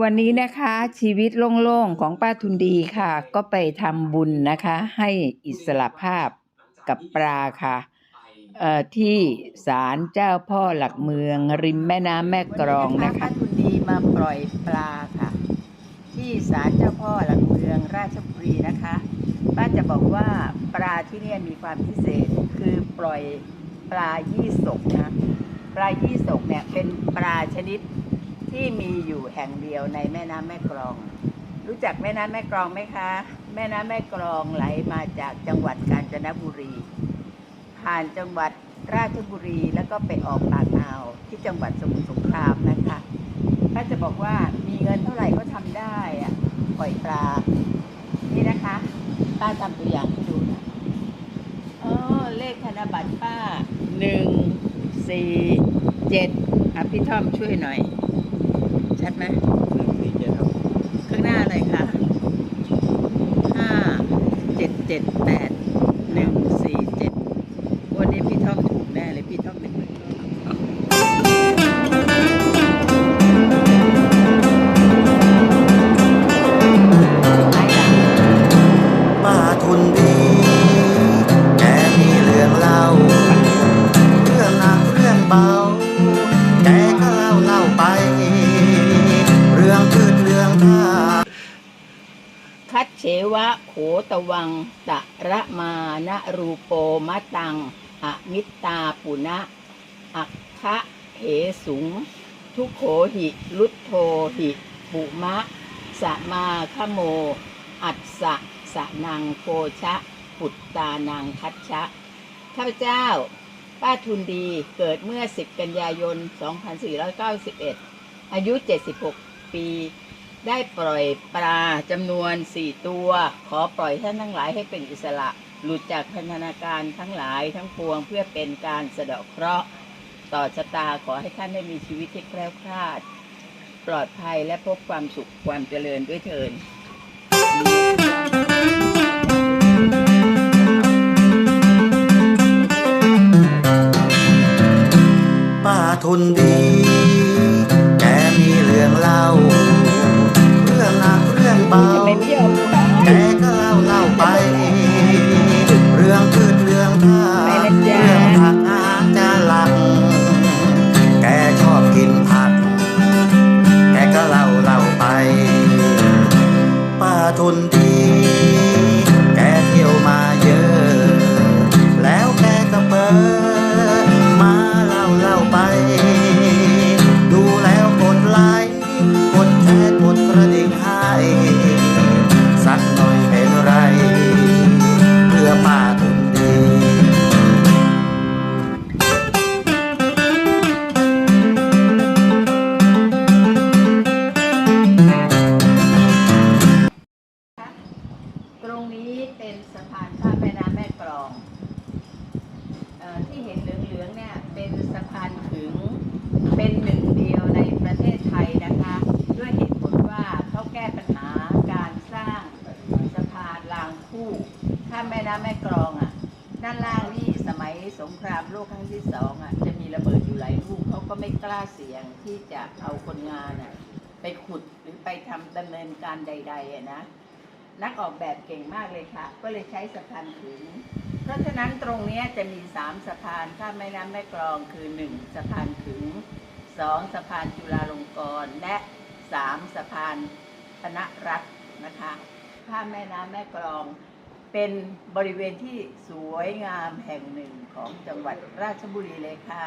วันนี้นะคะชีวิตโล่งๆของป้าทุนดีค่ะ ก็ไปทำบุญนะคะ ให้อิสระภาพกับปลาค่ะที่ศาลเจ้าพ่อหลักเมือง ริมแม่น้ำแม่กรองนะคะป้าทุนดีมาปล่อยปลาค่ะ ที่ศาลเจ้าพ่อหลักเมืองราชบุรีนะคะป้าจะบอกว่าปลาที่นี่มีความพิเศษคือปล่อยปลายี่สกนะปลายี่สกเนี่ยเป็นปลาชนิด ที่มีอยู่แห่งเดียวในแม่น้ำแม่กลอง รู้จักแม่น้ำแม่กลองไหมคะ แม่น้ำแม่กลองไหลมาจากจังหวัดกาญจนบุรี ผ่านจังหวัดราชบุรีแล้วก็ไปออกปากอ่าวที่จังหวัดสมุทรสงครามนะคะป้าจะบอกว่ามีเงินเท่าไหร่ก็ทำได้อะปล่อยปลา นี่นะคะป้าทำตัวอย่างให้ดูนะอ๋อเลขธนบัตรป้าหนึ่งสี่เจ็ดอะพี่ท่อมช่วยหน่อย ชัดไหมหนึ่งสี่เจ็ดครับข้างหน้าอะไรคะห้าเจ็ดเจ็ดแปด เฉวะโขตวัง ตะระมานะรูโปมะตัง อมิตตาปุณะ อักคะเหสุง ทุกโขหิลุทโธหิปุมะ สมาคโม อัสสะสะนังโพชะ ปุตตานังคัชชะ ข้าพเจ้า ป้าทุนดีเกิดเมื่อ 10 กันยายน 2491 อายุ 76 ปี ได้ปล่อยปลาจำนวน4ตัว ขอปล่อยท่านทั้งหลายให้เป็นอิสระ หลุดจากพันธนาการทั้งหลายทั้งปวงเพื่อเป็นการสะเดาะเคราะห์ต่อชะตาขอให้ท่านได้มีชีวิตที่แคล้วคลาด ปลอดภัยและพบความสุขความเจริญด้วยเถินป้าทนดี เบาแต่ก็เล่าเล่าไป เรื่องพืชเรื่องท่า นี้เป็นสะพานข้ามแม่น้ำแม่กลองออที่เห็นเหลืองๆเนี่ยเป็นสะพานขึงเป็นหนึ่งเดียวในประเทศไทยนะคะ ด้วยเหตุผลว่าเขาแก้ปัญหาการสร้างสะพานรางคู่ข้ามแม่น้ำแม่กลองอะด้านล่างนี่สมัยสงครามโลกครั้งที่สองอะจะมีระเบิดอยู่หลายลูกเขาก็ไม่กล้าเสี่ยงที่จะเอาคนงานอะไปขุดหรือไปทำดำเนินการใดๆอะนะ นักออกแบบเก่งมากเลยค่ะ ก็เลยใช้สะพานขึง เพราะฉะนั้นตรงนี้จะมีสามสะพานข้ามแม่น้ำแม่กลองคือหนึ่งสะพานขึงสองสะพานจุฬาลงกรณ์และสามสะพานธนรัตน์นะคะข้ามแม่น้ำแม่กลอง เป็นบริเวณที่สวยงามแห่งหนึ่งของจังหวัดราชบุรีเลยค่ะ